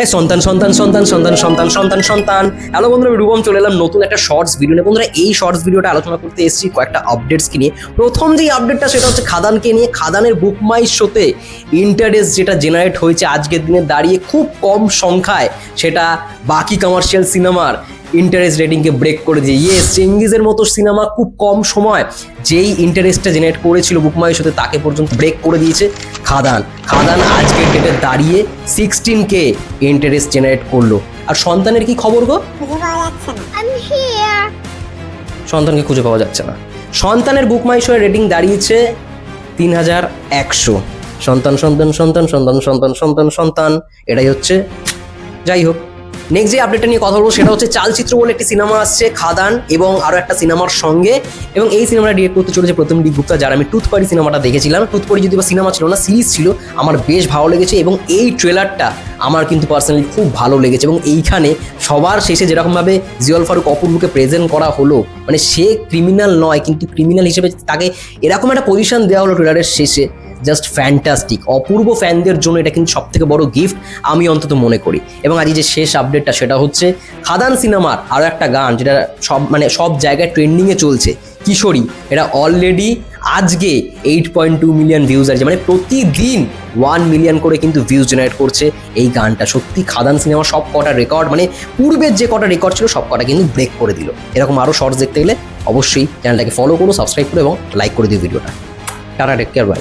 হ্যাঁ সন্তান সন্তান সন্তান সন্তান সন্তান সন্তান সন্তান। হ্যালো বন্ধুরা রুবম চলে এলাম নতুন একটা শর্টস ভিডিও নিয়ে। বন্ধুরা, এই শর্টস ভিডিওটা আলোচনা করতে এসেছি কয়েকটা আপডেটস কি নিয়ে। প্রথম যে আপডেটটা সেটা হচ্ছে খাদানকে নিয়ে। খাদানের বুকমাই শোতে ইন্টারেস্ট যেটা জেনারেট হয়েছে আজকের দিনে দাঁড়িয়ে খুব কম সংখ্যায় সেটা বাকি কমার্শিয়াল সিনেমার ইন্টারেস্ট রেটিংকে ব্রেক করে দিয়ে। ইয়েস চেঙ্গিজের মতো সিনেমা খুব কম সময় যেই ইন্টারেস্টটা জেনারেট করেছিল বুকমাই শোতে তাকে পর্যন্ত ব্রেক করে দিয়েছে খাদান। খাদান আজকের ডেটে দাঁড়িয়ে সিক্সটিন কে ইন্টারেস্ট জেনারেট করল। আর সন্তানের কি খবর গো. সন্তানকে খুঁজে পাওয়া যাচ্ছে না। সন্তানের বুকমাই শোয়ের রেটিং দাঁড়িয়েছে তিন হাজার একশো। সন্তান সন্তান সন্তান সন্তান সন্তান সন্তান সন্তান এটাই হচ্ছে। যাই হোক। নেক্সট যে আপডেটটা নিয়ে কথা বলব সেটা হচ্ছে চালচিত্র বলে একটি সিনেমা আসছে, খাদান এবং আরও একটা সিনেমার সঙ্গে। এবং এই সিনেমাটা ডিরেক্ট করতে চলেছে প্রথম ডি গুপ্তা, যার আমি টুথপাড়ি সিনেমাটা দেখেছিলাম। টুথপাড়ি যদি বা সিনেমা ছিল না সিরিজ ছিল, আমার বেশ ভালো লেগেছে এবং এই ট্রেলারটা আমার কিন্তু পার্সোনালি খুব ভালো লেগেছে। এবং এইখানে সবার শেষে যেরকমভাবে জিয়ল ফারুক অপূর্বকে প্রেজেন্ট করা হলো মানে সে ক্রিমিনাল নয়, কিন্তু ক্রিমিনাল হিসেবে তাকে এরকম একটা পজিশন দেওয়া হলো ট্রেলারের শেষে। জাস্ট ফ্যান্টাস্টিক অপূর্ব ফ্যানদের জন্য এটা কিন্তু সব থেকে বড় গিফট আমি অন্তত মনে করি। এবং আজ যে শেষ আপডেটটা সেটা হচ্ছে খাদান সিনেমার আরও একটা গান, যেটা সব মানে সব জায়গায় ট্রেন্ডিংয়ে চলছে। কিশোরী, এটা অলরেডি আজকে eight point two million views আছে মানে প্রতিদিন ওয়ান মিলিয়ন করে কিন্তু ভিউজ জেনারেট করছে এই গানটা। সত্যি খাদান সিনেমা সব কটা রেকর্ড মানে পূর্বের যে কটা রেকর্ড ছিল, সব কটা কিন্তু ব্রেক করে দিল। এরকম আরও শর্টস দেখতে গেলে অবশ্যই চ্যানেলটাকে ফলো করো সাবস্ক্রাইব করো এবং লাইক করে দিও ভিডিওটা টাটা টেক কেয়ার বাই